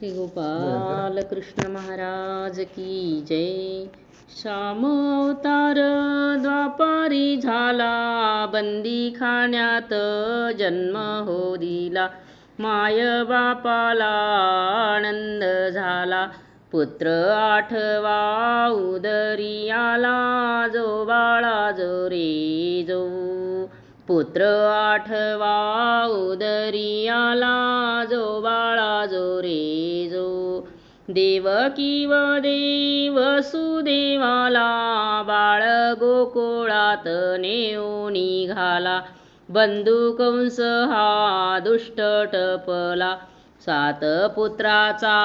श्री गोपाल कृष्ण महाराज की जय. श्याम अवतार द्वापारी झाला बंदी खाण्यात जन्म हो दिला. माय बापाला आनंद झाला. पुत्र आठवा उदरी आला जो बाळा जो रे जो. पुत्र आठवा उदरी आला जो बाळा जो रे जो देवकी व देव सुदेवाला बाळ गोकुळात नेऊ निघाला. बंधू कंस हा दुष्ट टपला. सात पुत्राचा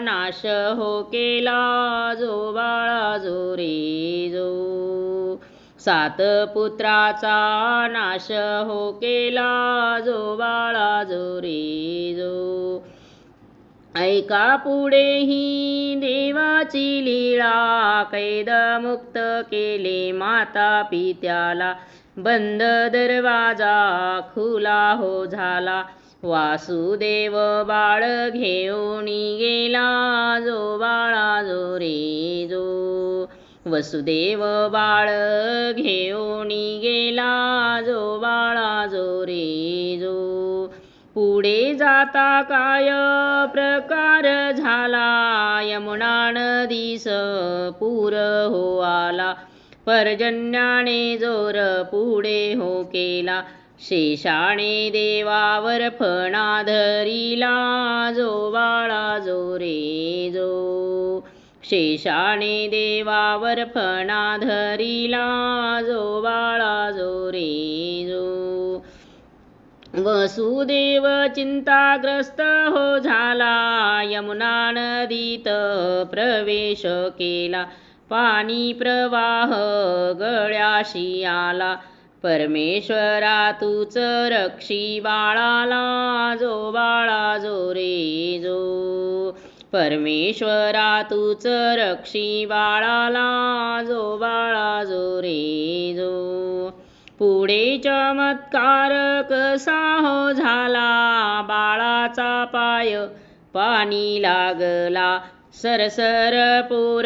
नाश हो केला जो बाळा जो रे जो सात पुत्राचा नाश हो केला जो बाळा जो रे जो. ऐका पुढेही देवाची लीळा कैद मुक्त केले माता पित्याला बंद दरवाजा खुला हो झाला. वासुदेव बाळ घेऊन गेला जो बाळा जो रे जो. वसुदेव बाळ घेऊन गेला जो बाळा जो रे जो. पुढे जाता काय प्रकार झाला? यमुना नदीस पूर हो आला पर्जन्याने जोर पुढे हो केला. शेषाने देवावर फणा धरिला. जो बाळा जो रे जो. शेषाने देवावर फणा धरिला जो बाळा जो रे जो वसुदेव चिंताग्रस्त हो झाला यमुना नदीत प्रवेश केला. पाणी प्रवाह गळ्याशी आला. परमेश्वरा तूच रक्षी बाळाला जो बाळा जो रे जो परमेश्वरा तूच रक्षी बाळाला जो बाळा जो रे जो. पुढे चमत्कार कसा हो झाला? बाळाचा पाय पाणी लागला सरसर पूर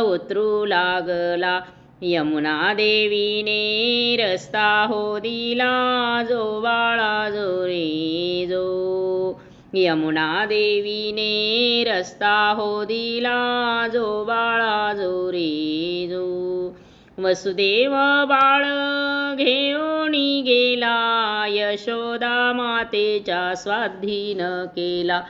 उतरू लागला. यमुना देवीने रस्ता हो दिला जो बाळा जो रे जो. यमुना देवीने रस्ता हो दिला जो बाळा जो रे जो. वसुदेव बाळ घेऊन गेला यशोदा मातेच्या स्वाधीन केला.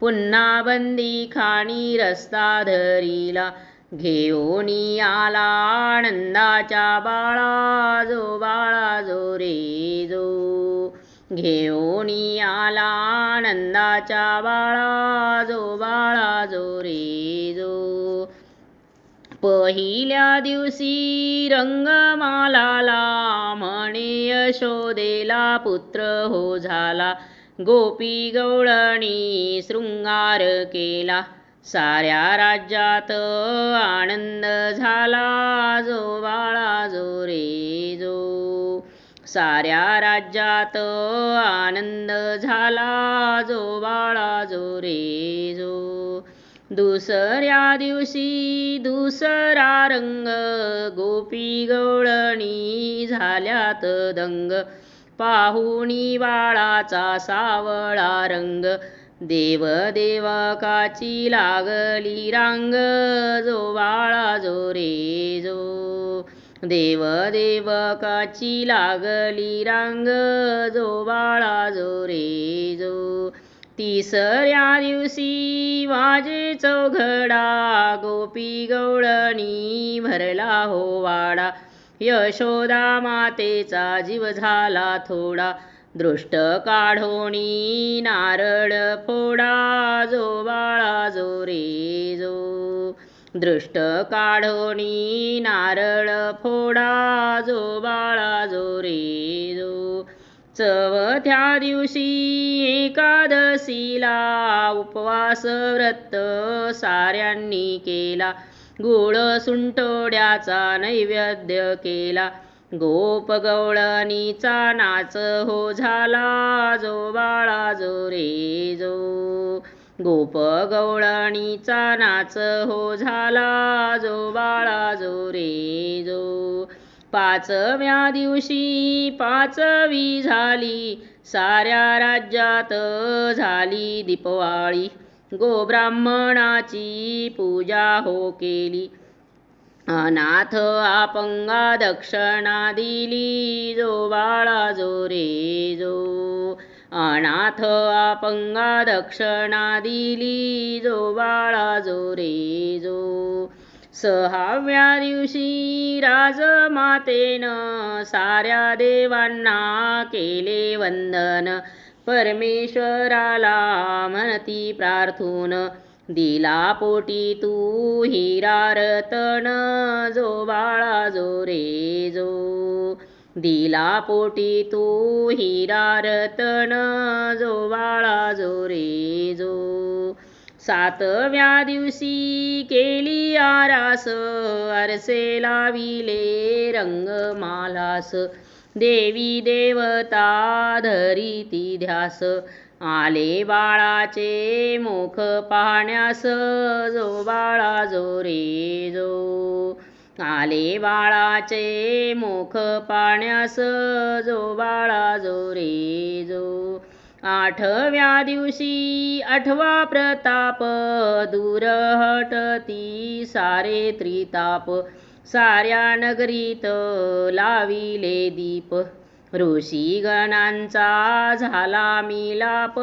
पुन्हा बंदी खाणी रस्ता धरिला घेऊन आला आनंदाच्या बाळा जो बाळा जो रे जो. घेऊन आला आनंदाच्या बाळा जो बाळा जो रे जो. पहिल्या दिवशी रंगमालाला म्हणे यशोदेला पुत्र हो झाला. गोपी गवळणी शृंगार केला. साऱ्या राज्यात आनंद झाला जो बाळा जो रे जो. साऱ्या राज्यात आनंद झाला जो बाळा जो रे जो. दुसऱ्या दिवशी दुसरा रंग गोपी गवळणी झाल्यात दंग. पाहुणी बाळाचा सावळा रंग देव देवकाची लागली रांग. जो बाळा जो रे जो. देव देवकाची लागली रांग जो बाळा जो रे जो. तिसऱ्या दिवशी वाजे चौघडा गोपी गवळणी भरला हो वाडा. यशोदा मातेचा जीव झाला थोडा. दृष्ट काढोणी नारळ फोडा जो बाळा जो रे जो. दृष्ट काढोणी नारळ फोडा जो बाळा जो रे जो चवथ्या दिवशी एकादशीला उपवास व्रत साऱ्यांनी केला. गोळ सुंटोड्याचा नैवेद्य केला. गोप गवळणीचा नाच हो झाला. जो बाळा जो रे जो गोप गवळणीचा नाच हो झाला जो बाळा जो रे जो. पाचव्या दिवशी पाचवी झाली साऱ्या राज्यात झाली दीपवाळी. गोब्राह्मणाची पूजा हो केली. अनाथ अपंगा दक्षिणा दिली जो बाळा जो रे जो. अनाथ अपंगा दक्षिणा दिली जो बाळा जो रे जो. सहाव्या दिवशी राजमातेनं साऱ्या देवांना केले वंदन. परमेश्वराला म्हणती प्रार्थून दिला पोटी तू हिरा रतन. जो बाळा जो रे जो. दिला पोटी तू हिरा रतन जो बाळा जो रे जो. सातव्या दिवशी केली आरास आरसे लाविले रंगमालास. देवी देवता धरिती ध्यास आले बाळाचे मुख पाहण्यास. जो बाळा जो रे जो. आले बाळाचे मुख पाण्यास जो बाळा जो रे जो. आठव्या दिवशी आठवा प्रताप दूर हटती सारे त्रिताप. साऱ्या नगरीत लाविले दीप. ऋषी गणांचा झाला मिलाप.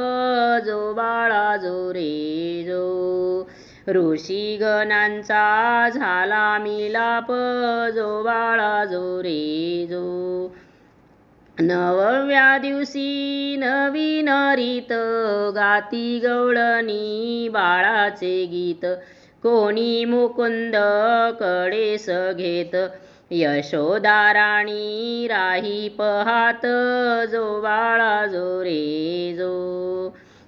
जो बाळा जो रे जो. ऋषी गणांचा झाला मिलाप जो बाळा जो रे जो. नवव्या दिवशी नवीन रीत गाती गवळणी बाळाचे गीत. कोणी मुकुंद कडेस घेत. यशोदाराणी राही पहात. जो बाळा जो रे जो.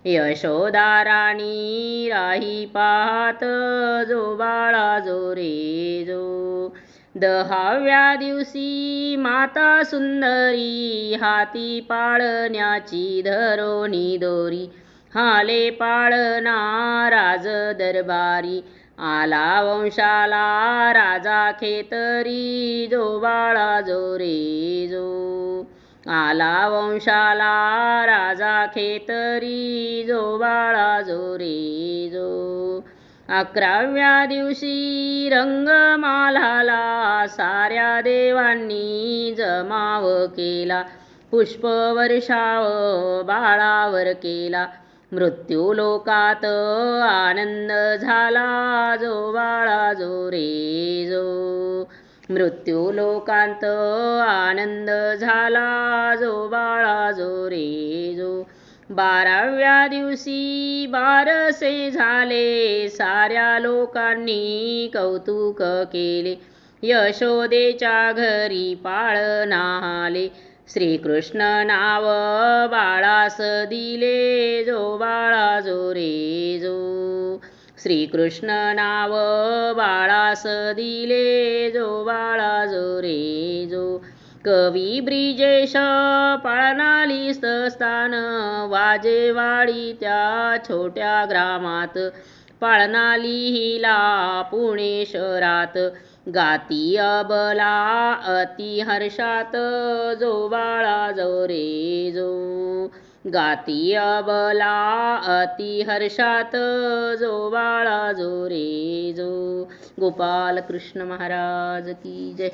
यशोदाराणी राही पाहात जो बाळा जो रे जो. दहाव्या दिवशी माता सुंदरी हाती पाळण्याची धरोणी दोरी. हाले पाळणा राज दरबारी. आला वंशाला राजा खेतरी. जो बाळा जो रे जो. आला वंशाला राजा खेतरी जो बाळा जो रे जो. अकराव्या दिवशी रंगमालाला साऱ्या देवांनी जमाव केला. पुष्पवर्षाव बाळावर केला. मृत्यू लोकात आनंद झाला. जो बाळा जो रे जो. मृत्यू लोकांत आनंद झाला जो बाळा जो रे जो. बाराव्या दिवशी बारसे झाले साऱ्या लोकांनी कौतुक केले. यशोदेच्या घरी पाळणा आले श्रीकृष्ण नाव बाळास दिले. जो बाळा जो रे जो. श्रीकृष्ण नाव बाळास दिले जो बाळा जो रे जो. कवी ब्रिजेश पाळणाली स्थान वाजेवाडी त्या छोट्या ग्रामात. पाळणाली हिला पुणे शहरात. गाती अबला अति हर्षात जो बाळा जो रे जो. गाती अबला अति हर्षात जो बाळा जो रे जो गोपाल कृष्ण महाराज की जय.